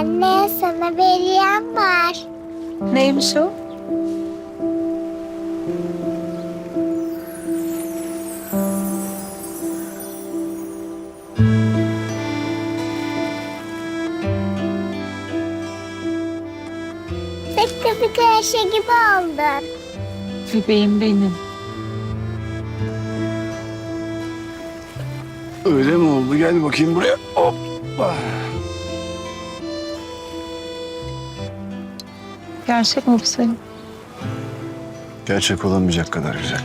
Anne sana bir hediyem var. Neymiş o? Tıpkı bir kreşe gibi oldun. Bebeğim benim. Öyle mi oldu? Gel bakayım buraya. Hoppa. Gerçek mi bu senin? Gerçek olamayacak kadar güzel.